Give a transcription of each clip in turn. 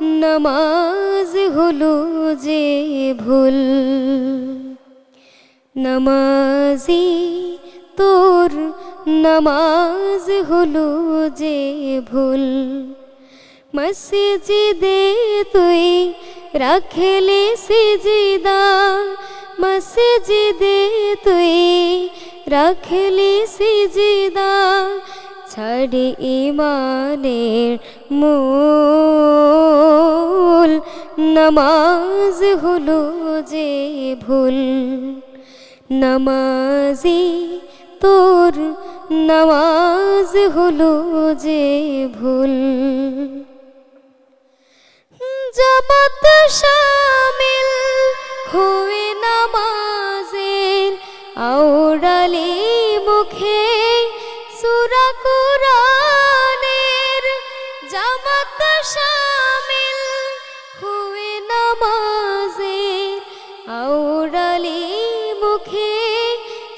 নামাজ হলো যে ভুল। নামাজি তোর নামাজ হলো যে ভুল। মসজিদে তুই রাখলে সিজিদা। মসজিদে তুই রাখলি সিজিদা। ছাড়ি ইমানের মূল। নামাজ হলো যে ভুল নামাজি তোর। নামাজ হলো যে ভুল। জামাত শামিল হয়ে নামাজের আওড়ালি মুখে সুরা কুরানের জামাত শামিল হয়ে নামাজের আওড়ালি মুখে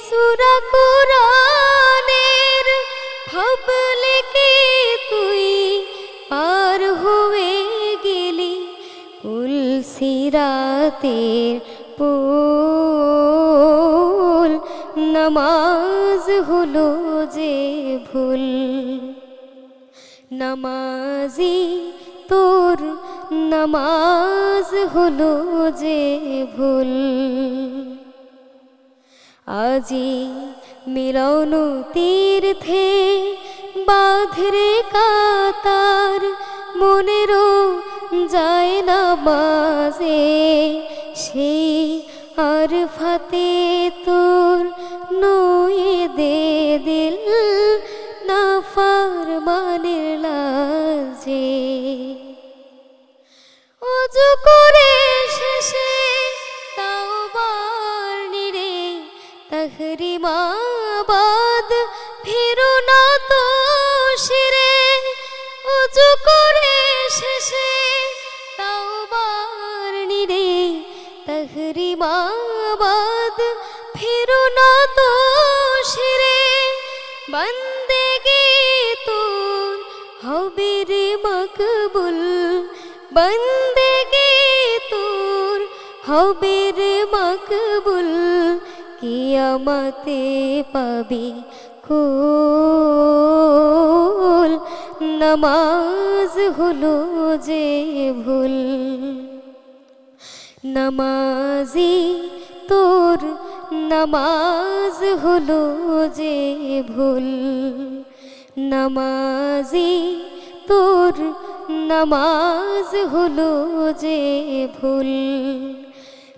সুরা কুরানের ভাবলে কি তুই পার হয়ে গেলি? কুল সিরাতের নামাজ হলো যে ভুল। নামাজি তোর নামাজ হলো যে ভুল। আজি মিলন তীর্থে বাঁধরে কাতার, মনেরও যায় না বাজে আর ফাতে তোর না ফার মানের লাজে। অজু করে শেষে তাও বার্নিরে তহরিমাবাদ ফিরো না তো শিরে। অজু করে শেষে তাও বার্নিরে তহরিমাবাদ ফিরো না তো শিরে। তোর হবে রে মকবুল বন্দেগে তোর হবে রে মকবুল, কিয়ামতে পাবি কুল নামাজ হলো যে ভুল। নামাজি তোর নামাজ হলো যে ভুল। নামাজি, তোর নামাজ হলো যে ভুল।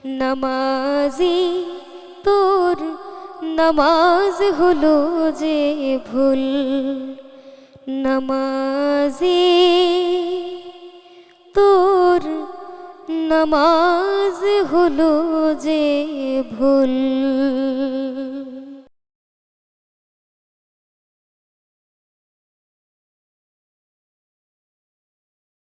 নামাজি, তোর নামাজ হলো যে ভুল। নামাজি, তোর নামাজ হলো যে ভুল।